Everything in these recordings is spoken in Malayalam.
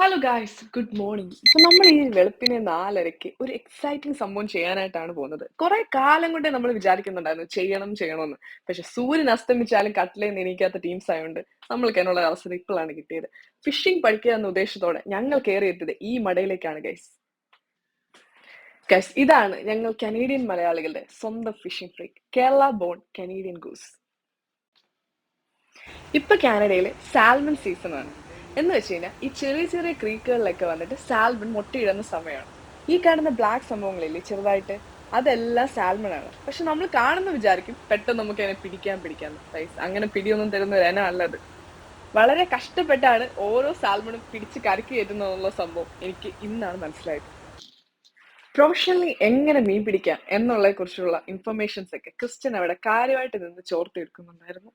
ഹലോ ഗായ്സ് ഗുഡ് മോർണിംഗ് ഇപ്പൊ നമ്മൾ ഈ വെളുപ്പിനെ നാലരയ്ക്ക് ഒരു എക്സൈറ്റിംഗ് സംഭവം ചെയ്യാനായിട്ടാണ് പോകുന്നത്. കുറെ കാലം കൊണ്ടേ നമ്മൾ വിചാരിക്കുന്നുണ്ടായിരുന്നു ചെയ്യണം ചെയ്യണമെന്ന് പക്ഷെ സൂര്യൻ അസ്തമിച്ചാലും കട്ടിലേന്ന് എണീക്കാത്ത ടീംസ് ആയതുകൊണ്ട് നമ്മൾക്ക് അതിനുള്ള അവസരം ഇപ്പോഴാണ് കിട്ടിയത്. ഫിഷിംഗ് പഠിക്കുക എന്ന ഉദ്ദേശത്തോടെ ഞങ്ങൾ കയറി എത്തിയത് ഈ മടയിലേക്കാണ് ഗൈസ് ഗൈസ് ഇതാണ് ഞങ്ങൾ കനേഡിയൻ മലയാളികളുടെ സ്വന്തം fishing free Kerala born Canadian goose ഇപ്പൊ കാനഡയിലെ സാൽമൺ സീസൺ ആണ്. എന്ന് വെച്ച് കഴിഞ്ഞാൽ ഈ ചെറിയ ചെറിയ ക്രീക്കുകളിലൊക്കെ വന്നിട്ട് സാൽമൺ മുട്ടയിടുന്ന സമയമാണ് ഈ കാണുന്ന ബ്ലാക്ക് സംഭവങ്ങളില്ലേ ചെറുതായിട്ട് അതെല്ലാം സാൽമൺ ആണ് പക്ഷെ നമ്മൾ കാണുന്ന വിചാരിക്കും പെട്ടെന്ന് നമുക്ക് അതിനെ പിടിക്കാൻ പിടിക്കാൻ പൈസ. അങ്ങനെ പിടിയൊന്നും തരുന്ന ഒരു ഇനം അല്ലത് വളരെ കഷ്ടപ്പെട്ടാണ് ഓരോ സാൽമണും പിടിച്ച് കരക്കി കയറ്റുന്നതെന്നുള്ള സംഭവം എനിക്ക് ഇന്നാണ് മനസ്സിലായത്. പ്രൊഫഷണലി എങ്ങനെ മീൻ പിടിക്കാം എന്നുള്ളതിനെ കുറിച്ചുള്ള ഇൻഫർമേഷൻസ് ഒക്കെ ക്രിസ്ത്യൻ അവിടെ കാര്യമായിട്ട് നിന്ന് ചോർത്തെടുക്കുന്നുണ്ടായിരുന്നു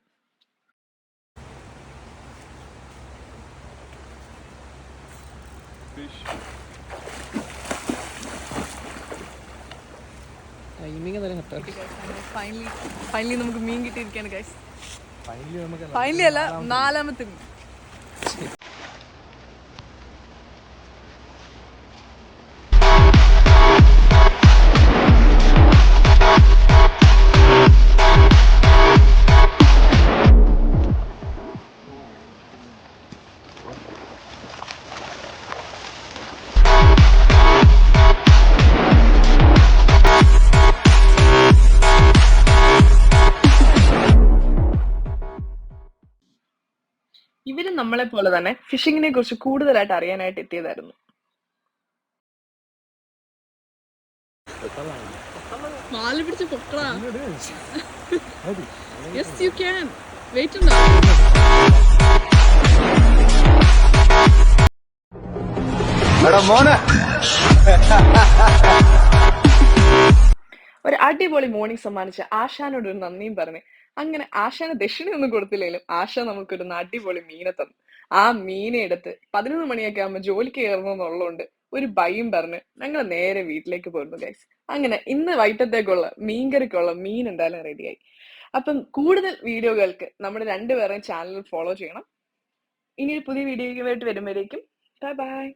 കറക്റ്റ് ഫൈനലി ഫൈനലി നമുക്ക് മീൻ കിട്ടിയിരിക്കുകയാണ് ഗൈസ് ഫൈനലി നമുക്ക് ഫൈനലി അല്ല നാലാമത്തെ മീൻ. ഇവരും നമ്മളെ പോലെ തന്നെ ഫിഷിങ്ങിനെ കുറിച്ച് കൂടുതലായിട്ട് അറിയാനായിട്ട് എത്തിയതായിരുന്നു. പിടിച്ച് യെസ് യു ക്യാൻ വെയിറ്റ് ഒരു അടിപൊളി മോർണിംഗ് സമ്മാനിച്ച ആശാനോട് ഒരു നന്ദിയും പറഞ്ഞ്. അങ്ങനെ ആശാന് ദക്ഷിണയൊന്നും കൊടുത്തില്ലെങ്കിലും ആശ നമുക്കൊരു അടിപൊളി മീനെ തന്നു. ആ മീനെ എടുത്ത് പതിനൊന്ന് മണിയൊക്കെ ആകുമ്പോൾ ജോലിക്ക് കയറണമെന്നുള്ളതുകൊണ്ട് ഒരു ഭയം പറഞ്ഞ് ഞങ്ങൾ നേരെ വീട്ടിലേക്ക് പോയിരുന്നു ഗൈസ് അങ്ങനെ ഇന്ന് വൈകിട്ടത്തേക്കുള്ള മീൻകറിക്കുള്ള മീൻ എന്തായാലും റെഡിയായി. അപ്പം കൂടുതൽ വീഡിയോകൾക്ക് നമ്മുടെ രണ്ടുപേരെയും ചാനൽ ഫോളോ ചെയ്യണം. ഇനി ഒരു പുതിയ വീഡിയോയ്ക്കുമായിട്ട് വരുമ്പോഴേക്കും. Bye bye